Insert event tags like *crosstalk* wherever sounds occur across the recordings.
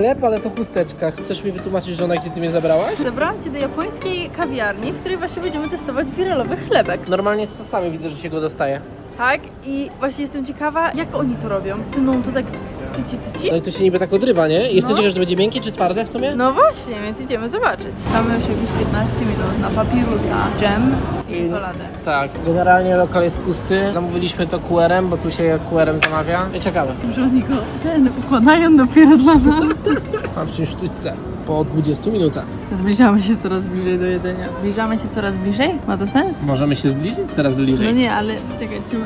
Chleb, ale to chusteczka. Chcesz mi wytłumaczyć, żona, gdzie ty mnie zabrałaś? Zabrałam Cię do japońskiej kawiarni, w której właśnie będziemy testować wiralowy chlebek. Normalnie z sosami widzę, że się go dostaje. Tak? I właśnie jestem ciekawa, jak oni to robią. Ty no, to tak tyci tyci? No i to się niby tak odrywa, nie? Jestem No. ciekaw, że to będzie miękkie czy twarde w sumie? No właśnie, więc idziemy zobaczyć. Mamy już jakieś 15 minut na papirusa, dżem i czekoladę. Tak. Generalnie lokal jest pusty. Zamówiliśmy to QR-em, bo tu się QR-em zamawia. I czekamy. Że oni go ten układają dopiero dla nas. *laughs* Mam przyjść sztućce. Po 20 minutach. Zbliżamy się coraz bliżej do jedzenia. Zbliżamy się coraz bliżej? Ma to sens? Możemy się zbliżyć coraz bliżej. No nie, ale czekaj, czy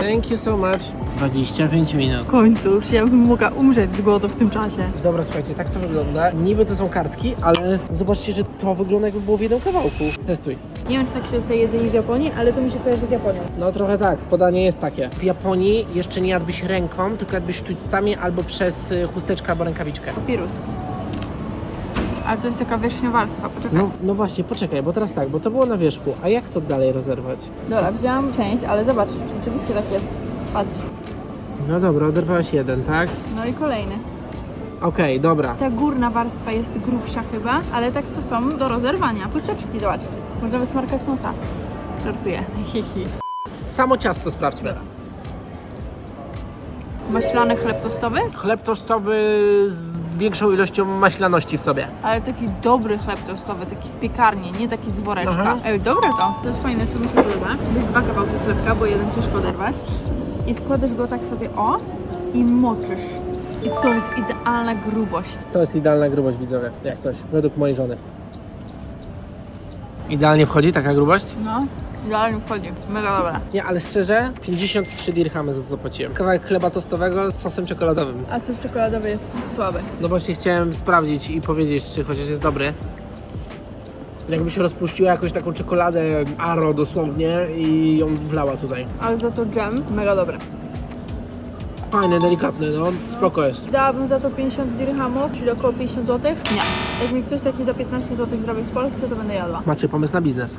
Thank you so much. 25 minut. w końcu, czy ja bym mogła umrzeć z głodu w tym czasie? Dobra, słuchajcie, tak to wygląda. Niby to są kartki, ale zobaczcie, że to wygląda jakby było w jednym kawałku. Testuj. Nie wiem, czy tak się dostaje jedzenie w Japonii, ale to mi się kojarzy z Japonią. No trochę tak, podanie jest takie. W Japonii jeszcze nie jadłbyś ręką, tylko jadłbyś sztućcami albo przez y, chusteczkę albo rękawiczkę. Papirus. A to jest taka wierzchnia warstwa, poczekaj. No, no właśnie, poczekaj, bo teraz tak, bo to było na wierzchu, a jak to dalej rozerwać? Dobra, wzięłam część, ale zobacz, rzeczywiście tak jest. Patrz. No dobra, oderwałeś jeden, tak? No i kolejny. Okej, dobra. Ta górna warstwa jest grubsza chyba, ale tak to są do rozerwania. Chusteczki, zobacz. Można wysmarkać nosa. Żartuję. Hihi. Samo ciasto sprawdźmy. Maślany chleb tostowy, Chleb tostowy z większą ilością maślaności w sobie. ale taki dobry chleb tostowy, taki z piekarni, nie taki z woreczka. Aha. Ej, dobre to. To jest fajne, co mi się podoba. Weź dwa kawałki chlebka, bo jeden ciężko oderwać. I składasz go tak sobie o i moczysz. I to jest idealna grubość. To jest idealna grubość, widzowie, jak coś, według mojej żony. Idealnie wchodzi taka grubość? No, idealnie wchodzi. Mega dobra. Nie, ale szczerze, 53 dirhamy za to zapłaciłem. Kawałek chleba tostowego z sosem czekoladowym. A sos czekoladowy jest słaby. No właśnie chciałem sprawdzić i powiedzieć, czy chociaż jest dobry. Jakby się rozpuściła jakąś taką czekoladę Aro dosłownie i ją wlała tutaj. Ale za to dżem, mega dobre. Fajny, delikatny, no, spoko jest. Dałabym za to 50 dirhamów, czyli około 50 zł? Nie. Jak mi ktoś taki za 15 zł zrobi w Polsce, to będę jadła. Macie pomysł na biznes.